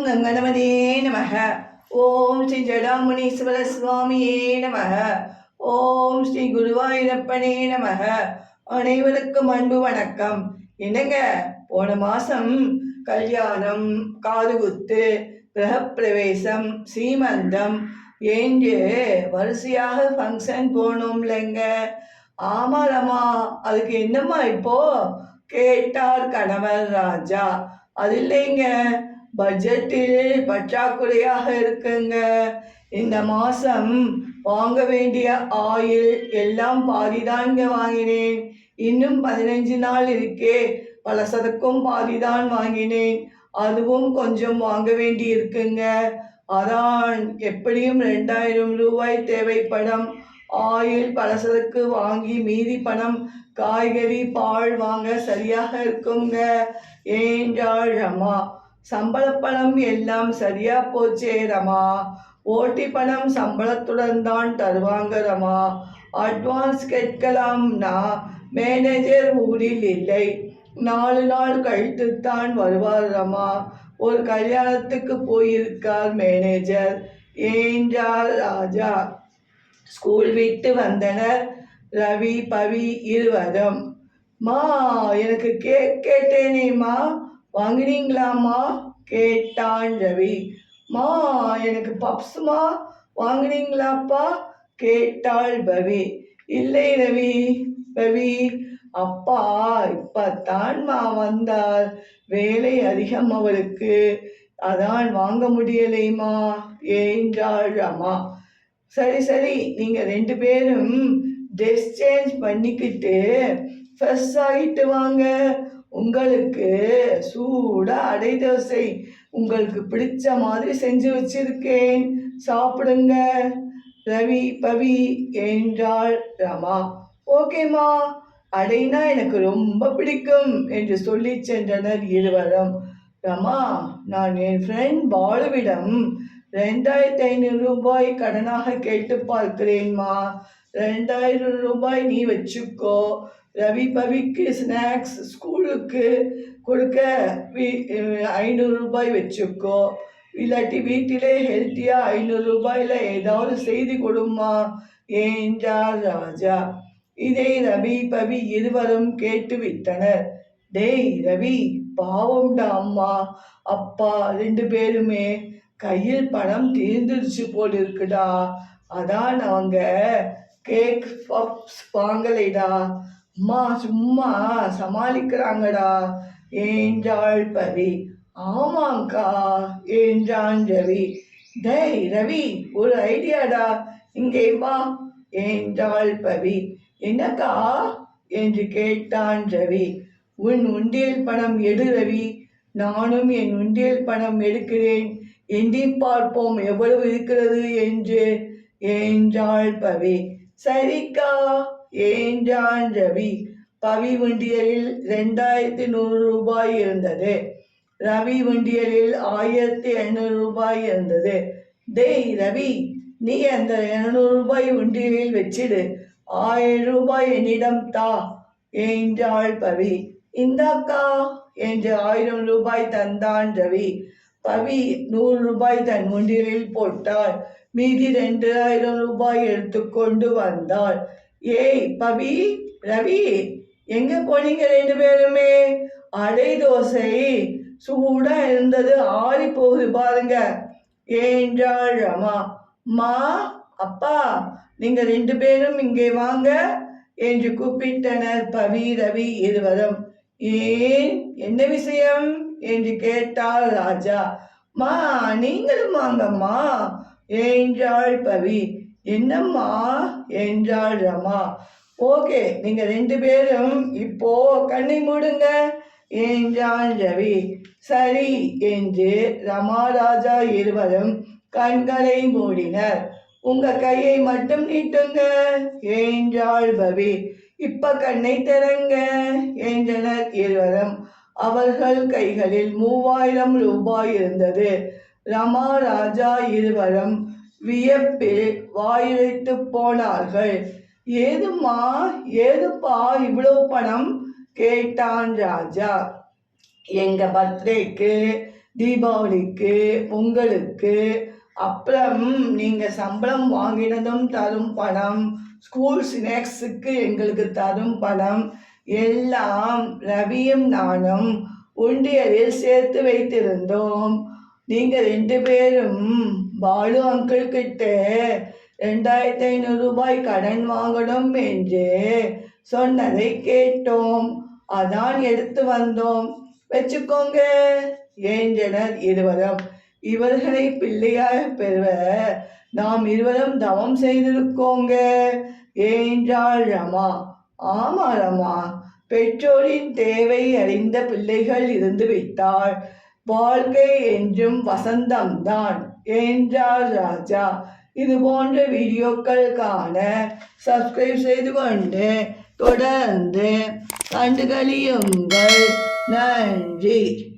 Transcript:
ஓம் கங்கணவனே நமக ஓம் ஸ்ரீ ஜடாமுனீஸ்வர சுவாமியே நமக ஓம் ஸ்ரீ குருவாயூரப்பனே நமக அனைவருக்கும் அன்பு வணக்கம் என்னங்க போன மாசம் கல்யாணம் காதுகுத்து கிரகப்பிரவேசம் சீமந்தம் என்று வரிசையாக ஃபங்க்ஷன் போனோம்லங்க இல்லைங்க ஆமாலம்மா அதுக்கு என்னம்மா இப்போ கேட்டார் கணவர் ராஜா அது இல்லைங்க பட்ஜெட்டில் பற்றாக்குறையாக இருக்குங்க. இந்த மாதம் வாங்க வேண்டிய ஆயில் எல்லாம் பாதிதாங்க வாங்கினேன். இன்னும் பதினஞ்சு நாள் இருக்கே. பலசரக்கும் பாதிதான் வாங்கினேன். அதுவும் கொஞ்சம் வாங்க வேண்டி இருக்குங்க. அதான் எப்படியும் ரெண்டாயிரம் ரூபாய் தேவைப்படும் ஆயில் பலசரக்கு வாங்கி மீதி பணம் காய்கறி பால் வாங்க சரியாக இருக்குங்க. ஏன்றாள் ரமா சம்பள பணம் எல்லாம் சரியா போச்சே ரமா. ஓட்டி பணம் சம்பளத்துடன் தான் தருவாங்க ரமா. அட்வான்ஸ் கேட்கலாம்னா மேனேஜர் ஊரில் இல்லை. நாலு நாள் கழித்துத்தான் வருவார் ரமா. ஒரு கல்யாணத்துக்கு போயிருக்கார் மேனேஜர் ஏன்றார் ராஜா? ஸ்கூல் விட்டு வந்தனர் ரவி பவி இருவரும். மா எனக்கு கேக் கேட்டேனேம்மா. வாங்கினீங்களாம்மா? கேட்டான் ரவி. மா எனக்கு பப்ஸ்மா வாங்கினீங்களாப்பா? கேட்டாள் பவி. இல்லை ரவி பவி. அப்பா இப்பத்தான்மா வந்தார். வேலை அதிகம் அவருக்கு. அதான் வாங்க முடியலைமா என்றாள் அம்மா சரி சரி நீங்கள் ரெண்டு பேரும் ட்ரெஸ் சேஞ்ச் பண்ணிக்கிட்டு ஃப்ரெஷ் ஆகிட்டு வாங்க. உங்களுக்கு சூடாக அடை தோசை உங்களுக்கு பிடிச்ச மாதிரி செஞ்சு வச்சிருக்கேன். சாப்பிடுங்க. ரவி பவி என்றாள் ரமா. ஓகேம்மா அடைனா எனக்கு ரொம்ப பிடிக்கும் என்று சொல்லி சென்றனர் இருவரும். ரமா நான் என் ஃப்ரெண்ட் பாலுவிடம் ரெண்டாயிரத்தி ஐநூறு ரூபாய் கடனாக கேட்டு பார்க்கிறேன்மா. ரெண்டாயிரம் ரூபாய் நீ வச்சுக்கோ. ரவி பவிக்கு ஸ்நாக்ஸ் ஸ்கூலுக்கு கொடுக்க வீ ஐநூறு ரூபாய் வச்சுக்கோ. இல்லாட்டி வீட்டிலே ஹெல்த்தியாக ஐநூறு ரூபாயில் ஏதாவது செய்தி கொடுமா என்றார் ராஜா. இதை ரவி பவி இருவரும் கேட்டு விட்டனர் டேய் ரவி பாவம்டா அம்மா. அப்பா ரெண்டு பேருமே கையில் பணம் தீர்ந்துருச்சு போல் இருக்குடா அதான் அவங்க கேக் பப்ஸ் வாங்கலைடா. அம்மா சும்மா சமாளிக்கிறாங்கடா. என்றாள் பவி. ஆமாங்க்கா என்றான் ரவி. டேய் ரவி ஒரு ஐடியாடா. இங்கே வா. என்றாள் பவி. என்னக்கா? என்று கேட்டான் ரவி. உன் உண்டியல் பணம் எடு ரவி. நானும் என் உண்டியல் பணம் எடுக்கிறேன். எண்ணி பார்ப்போம் எவ்வளவு இருக்கிறது என்று. என்றாள் பவி. சரிக்கா. ஏஞ்சான் ரவி பவி வண்டியலில் ரெண்டாயிரத்தி நூறு ரூபாய் இருந்தது. ரவி வண்டியலில் ஆயிரத்தி எண்ணூறு ரூபாய் இருந்தது. டேய் ரவி நீ அந்த எழுநூறு ரூபாய் வண்டியலில் வச்சிடு. ஆயிரம் ரூபாய் என்னிடம் தா என்றாள் பவி. இந்தாக்கா என்று ஆயிரம் ரூபாய் தந்தான் ரவி. பவி நூறு ரூபாய் தன் உண்டியலில் போட்டாள். மீதி ரெண்டாயிரம் ரூபாய் எடுத்துக்கொண்டு வந்தாள். ஏய் பவி ரவி எங்க போனீங்க ரெண்டு பேருமே? அடை தோசை. சூடா இருந்தது ஆறி போகுது பாருங்க. என்றாள் ரமா? மா அப்பா நீங்க ரெண்டு பேரும் இங்கே வாங்க என்று கூப்பிட்டனர் பவி ரவி இருவரும். ஏன்? என்ன விஷயம்? என்று கேட்டாள் ராஜா. மா நீங்களும் வாங்கம்மா என்றாள் பவி. என்னம்மா என்றாள் ரமா. ஓகே நீங்க ரெண்டு பேரும் இப்போ கண்ணை மூடுங்க என்றான் ரவி. சரி என்று ரமாராஜா இருவரும் கண்களை மூடினர். உங்க கையை மட்டும் நீட்டுங்க என்றாள் பவி இப்ப கண்ணை திறங்க என்றனர் இருவரும். அவர்கள் கைகளில் மூவாயிரம் ரூபாய் இருந்தது. ரமா ராஜா இருவரும் வியப்பில் வாயிலிட்டு போனார்கள். ஏதும்மா ஏதுப்பா இவ்வளோ பணம்? கேட்டான் ராஜா. எங்க பர்த்டேக்கு தீபாவளிக்கு பொங்கலுக்கு அப்புறம் நீங்கள் சம்பளம் வாங்கினதும் தரும் பணம் ஸ்கூல் ஸ்நாக்ஸுக்கு எங்களுக்கு தரும் பணம் எல்லாம் ரவியும் நானும் உண்டியலில் சேர்த்து வைத்திருந்தோம். நீங்கள் ரெண்டு பேரும் பாலு அங்கிள் கிட்ட ரெண்டாயிரத்தி ஐநூறு ரூபாய் கடன் வாங்கணும் என்று சொன்னதை கேட்டோம். அதான் எடுத்து வந்தோம். வச்சுக்கோங்க என்றனர் இருவரும். இவர்களை பிள்ளையாக பெறுவ நாம் இருவரும் தவம் செய்திருக்கோங்க. என்றாள் ரமா ஆமா ரமா பெற்றோரின் தேவை அறிந்த பிள்ளைகள் இருந்து விட்டால் வாழ்க்கை என்றும் வசந்தம்தான் என்றார் ராஜா. இது போன்ற வீடியோக்கள் காண சப்ஸ்கிரைப் செய்து கொண்டு தொடர்ந்து கண்டுகளியுங்கள். நன்றி.